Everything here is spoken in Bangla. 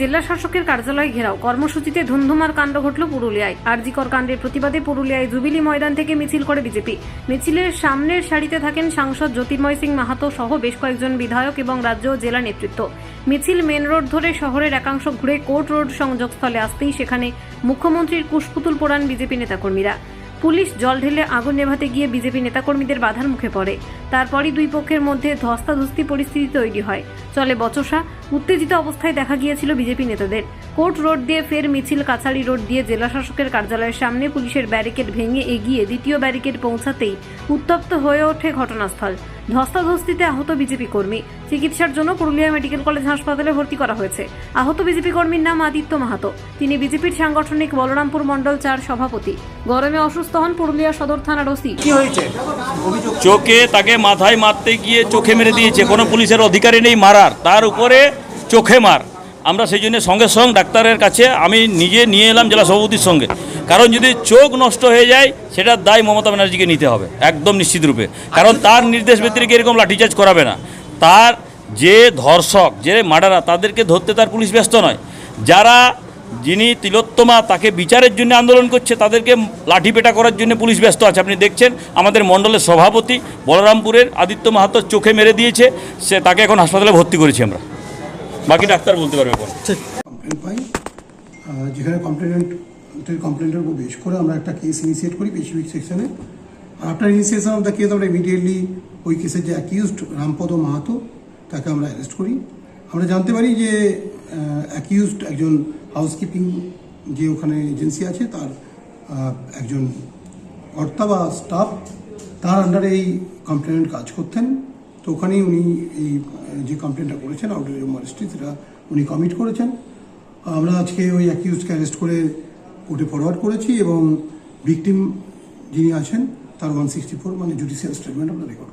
জেলা শাসকের কার্যালয় ঘেরাও। কর্মসূচিতে ধুমধুমার কাণ্ড ঘটল পুরুলিয়ায়। আরজিকর কাণ্ডের প্রতিবাদে পুরুলিয়ায় জুবিলি ময়দান থেকে মিছিল করে বিজেপি। মিছিলের সামনের সারিতে থাকেন সাংসদ জ্যোতির্ময় সিং মাহাতো সহ বেশ কয়েকজন বিধায়ক এবং রাজ্য ও জেলা নেতৃত্ব। মিছিল মেন রোড ধরে শহরের একাংশ ঘুরে কোর্ট রোড সংযোগস্থলে আসতেই সেখানে মুখ্যমন্ত্রীর কুশপুতুল পোড়ান বিজেপি নেতাকর্মীরা। পুলিশ জল ঢেলে আগুন নেভাতে গিয়ে বিজেপি নেতাকর্মীদের বাধার মুখে পড়ে। তারপরই দুই পক্ষের মধ্যে ধস্তাধস্তি পরিস্থিতি তৈরি হয়। চলে বচসা। উত্তেজিত অবস্থায় দেখা গিয়েছিল বিজেপি নেতাদের। কোর্ট রোড দিয়ে ফের মিছিল কাছাড়ি রোড দিয়ে জেলা শাসকের কার্যালয়ের সামনে পুলিশের ব্যারিকেড ভেঙে এগিয়ে দ্বিতীয় ব্যারিকেড পৌঁছাতেই উত্তপ্ত হয়ে ওঠে ঘটনাস্থল। ধস্তাধস্তিতে আহত বিজেপি কর্মী। চিকিৎসার জন্য পুরুলিয়া মেডিকেল কলেজ হাসপাতালে ভর্তি করা হয়েছে। আহত বিজেপি কর্মীর নাম আদিত্য মাহাতো। তিনি বিজেপির সাংগঠনিক বলরামপুর মণ্ডল চার সভাপতি। গরমে অসুস্থ হন পুরুলিয়া সদর থানার ওসি। কি হয়েছে? অভিযোগ চোখে তাকে মাথায় মারতে গিয়ে চোখে মেরে দিয়েছে। কোনো পুলিশের অধিকারী নেই মারার। তার উপরে চোখে মার। আমরা সেই জন্য সঙ্গে সঙ্গে ডাক্তারের কাছে আমি নিজে নিয়ে এলাম জেলা সভাপতির সঙ্গে। কারণ যদি চোখ নষ্ট হয়ে যায় সেটার দায় মমতা ব্যানার্জিকে নিতে হবে একদম নিশ্চিত রূপে। কারণ তার নির্দেশ ব্যতিরিক্ত এরকম লাঠিচার্জ করাবে না। তার যে ধর্ষক যে মার্ডারা তাদেরকে ধরতে তার পুলিশ ব্যস্ত নয়। যারা যিনি তিলোত্তমা তাকে বিচারের জন্য আন্দোলন করছে তাদেরকে লাঠিপেটা করার জন্য পুলিশ ব্যস্ত আছে। আপনি দেখছেন আমাদের মণ্ডলের সভাপতি বলরামপুরের আদিত্য মাহাতো চোখে মেরে দিয়েছে সে তাকে এখন হাসপাতালে ভর্তি করেছি আমরা। বাকি ডাক্তার বলতে পারবে কমপ্লেন পাই। যেখানে কমপ্লেনেন্টের কমপ্লেন্টের উপর বেশ করে আমরা একটা কেস ইনিশিয়েট করি পেশিফিক সেকশনে after initiation of the case আমরা ইমিডিয়েটলি ওই কেসের যে অ্যাকিউজড রামপদ মাহাতো তাকে আমরা অ্যারেস্ট করি। আমরা জানতে পারি যে অ্যাকিউজড একজন হাউসকিপিং যে ওখানে এজেন্সি আছে তার একজন কর্তা বা স্টাফ তার আন্ডারে এই কমপ্লেনেন্ট কাজ করতেন। তো ওখানেই উনি এই, যে কমপ্লেনটা করেছেন আউটার মরেস্ট্রি সেটা উনি কমিট করেছেন। আমরা আজকে ওই অ্যাকিউজকে অ্যারেস্ট করে কোর্টে ফরওয়ার্ড করেছি এবং ভিকটিম যিনি আছেন, তার ওয়ান সিক্সটি ফোর মানে জুডিশিয়াল স্টেটমেন্ট আমরা record